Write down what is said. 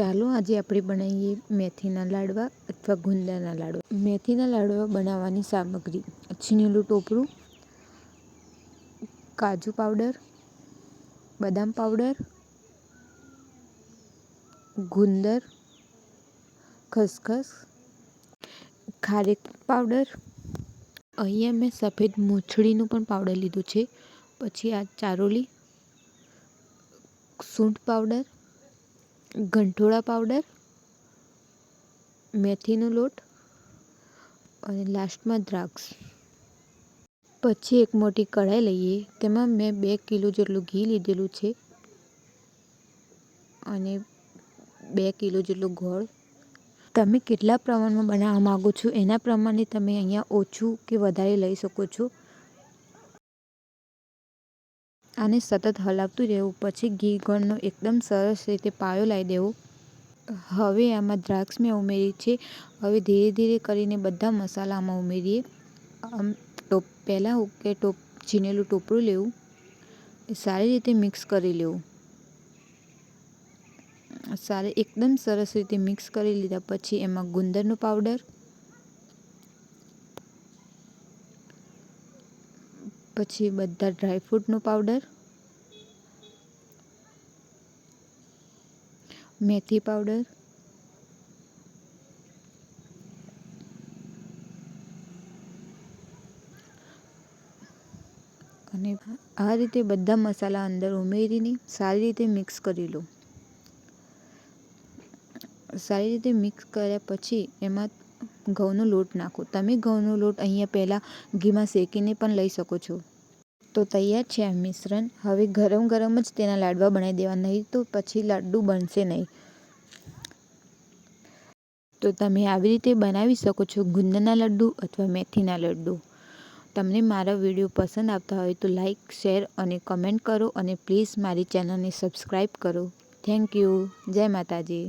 ચાલો આજે આપણે બનાવીએ મેથીના લાડવા અથવા ગુંદાના લાડવા. મેથીના લાડવા બનાવવાની સામગ્રી છીનેલું ટોપરું, કાજુ પાવડર, બદામ પાવડર, ગુંદર, ખસખસ, ખારેક પાવડર. અહીંયા મેં સફેદ મોછડીનું પણ પાવડર લીધું છે. પછી આ ચારોલી, સૂંઠ પાવડર ગંઠોળા પાવડર મેથીનો લોટ અને લાસ્ટમાં દ્રાક્ષ. પછી એક મોટી કઢાઈ લઈએ, તેમાં મેં બે કિલો જેટલું ઘી લીધેલું છે અને બે કિલો જેટલું ગોળ. તમે કેટલા પ્રમાણમાં બનાવવા માગો છો? એના પ્રમાણે તમે અહીંયા ઓછું કે વધારે લઈ શકો છો? આને સતત હલાવતું રહેવું, પછી ઘી ગોળનો એકદમ સરસ રીતે પાયો લાવી દેવો. હવે આમાં દ્રાક્ષ મેં ઉમેરી છે હવે ધીરે ધીરે કરીને બધા મસાલા આમાં ઉમેરીએ. ટોપ, પહેલાં કે ટોપ છીનેલું ટોપરું લેવું. એ સારી રીતે મિક્સ કરી લેવું. સારી એકદમ સરસ રીતે મિક્સ કરી લીધા પછી એમાં ગુંદરનો પાવડર. પછી બધા ડ્રાયફ્રૂટનો પાવડર મેથી પાવડર અને આ રીતે બધા મસાલા અંદર ઉમેરીને સારી રીતે મિક્સ કરી લો. સારી રીતે મિક્સ કર્યા પછી એમાં ઘઉંનો લોટ નાખો. તમે ઘઉંનો લોટ અહીંયા પહેલાં ઘીમાં શેકીને પણ લઈ શકો છો. તો તૈયાર છે આ મિશ્રણ. હવે ગરમ ગરમ જ તેના લાડવા બનાવી દેવા નહીં તો પછી લાડુ બનશે નહીં. તો તમે આવી રીતે બનાવી શકો છો ગુંદના લડ્ડુ અથવા મેથીના લડ્ડુ તમને મારા વીડિયો પસંદ આવતા હોય તો લાઈક, શેર અને કમેન્ટ કરો અને પ્લીઝ મારી ચેનલને સબસ્ક્રાઈબ કરો. Thank you. જય માતાજી.